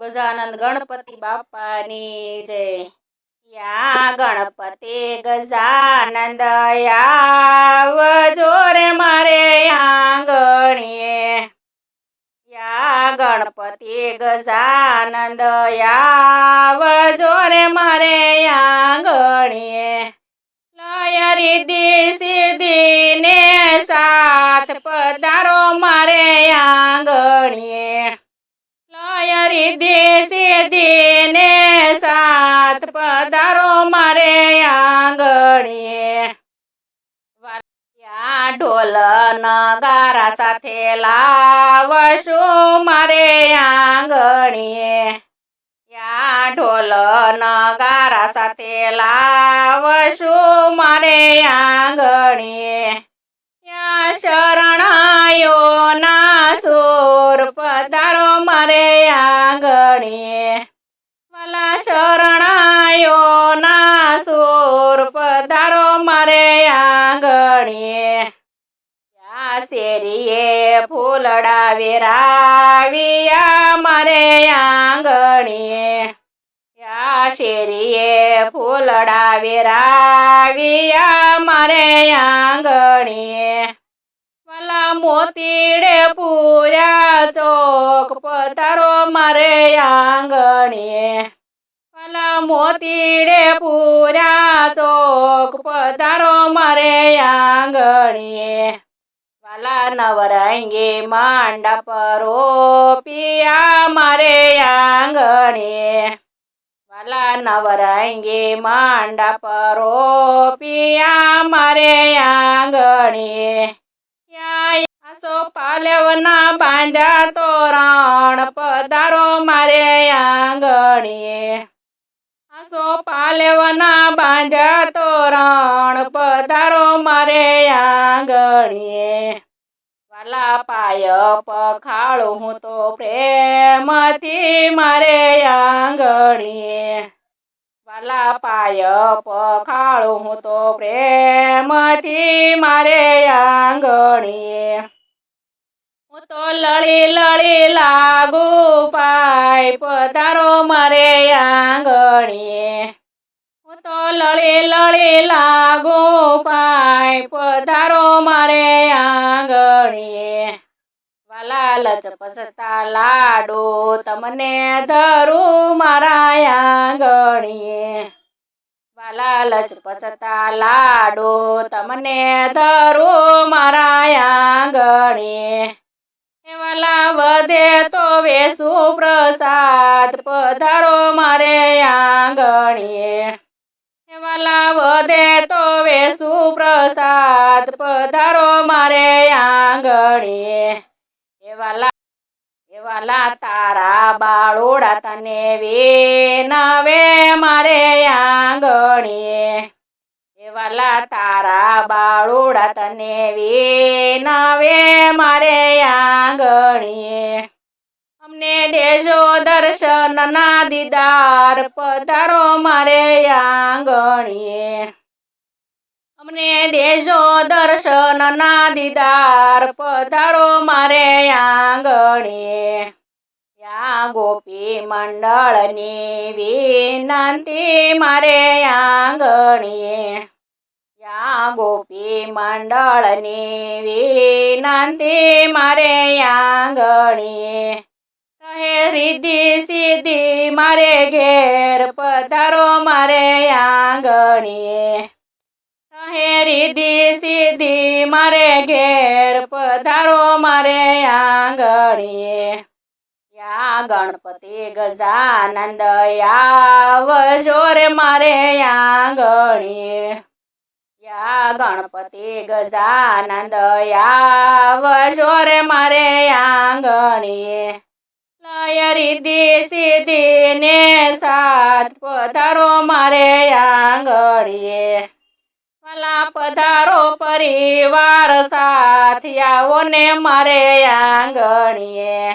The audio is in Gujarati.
ગજાનંદ ગણપતિ બાપાની જય. યા ગણપતિ ગજાનંદ, આવજો જોરે મારે આંગણીએ. યા ગણપતિ ગજાનંદ, આવજો જોરે મારે આંગણીએ. લય રીતિ સિદ્ધિ ને સાથ પધારો મારે આંગણીએ સિદ્ધિ સાત પધારો મારે આંગણીએ ઢોલ નગારા સાથે લાવશું મારે આંગણીએ યા ઢોલ નગારા સાથે લાવશું મારે આંગણીએ શેરીએ રાવિયા મારે આંગણીએ. યા શેરીએ ફૂલડાવે રાવિયા મારે આંગણીએ. વાલા મોતીડે પૂર્યા ચોક પધારો મારે આંગણીએ. વાલા મોતીડે પૂર્યા ચોક પધારો મારે આંગણીએ. વાલા નવરંગી માંડા પરો પિયા મારે આંગણે. વાલા નવરંગી માંડા પરો પિયા મારે આંગણે. આસો પાલવના બાંધ્યા તોરણ પધારો મારે આંગણીએ આસો પાલવના બાંધ્યા તોરણ પધારો મારે આંગણીએ. વાલા પાય પખાળું, હું તો પ્રેમથી મારે આંગણીએ. વાલા પાય પખાળું, હું તો પ્રેમથી મારે આંગણીએ. તો લળી લળી લાગુ પાય પધારો મારે આંગણીએ. હું તો લળી લળી લાગુ પાય પધારો મારે આંગણીએ. વાલા લચપસતા લાડુ તમને ધરું મારા આંગણીએ. વાલા લચપચતા લાડુ તમને ધરું મારા આંગણીએ. એ વધે તો વેસુ પ્રસાદ, પધારો મારે આંગણીએ. વાલા વધે તો વેસુ પ્રસાદ, પધારો મારે આંગણીએ. એ વાલા એ વાલા તારા બાળોડા તને વિનવે મારે આંગણીએ. વાલા તારા બાળોડા તને વિનવે મારે આંગણીએ. અમને દેજો દર્શન ના દીદાર, પધારો મારે આંગણીએ. અમને દેજો દર્શન ના દીદાર, પધારો મારે આંગણીએ. યા ગોપી મંડળની વિનંતી મારે આંગણીએ. ગોપી મંડળની વિનંતી મારે આંગણી કહે રીધિ સિદ્ધિ મારે ઘેર પધારો મારે આંગણી કહે રીધિ સિદ્ધિ મારે ઘેર પધારો મારે આંગણીએ યા ગણપતિ ગજાનંદ યા વજોર મારે આંગણીએ યા ગણપતિ ગજાનંદ આવજો મારે આંગણીએ. લય રીધિ સીધી ને સાથ પધારો મારે આંગણીએ. ભલા પધારો પરિવાર સાથિયાઓને મારે આંગણીએ.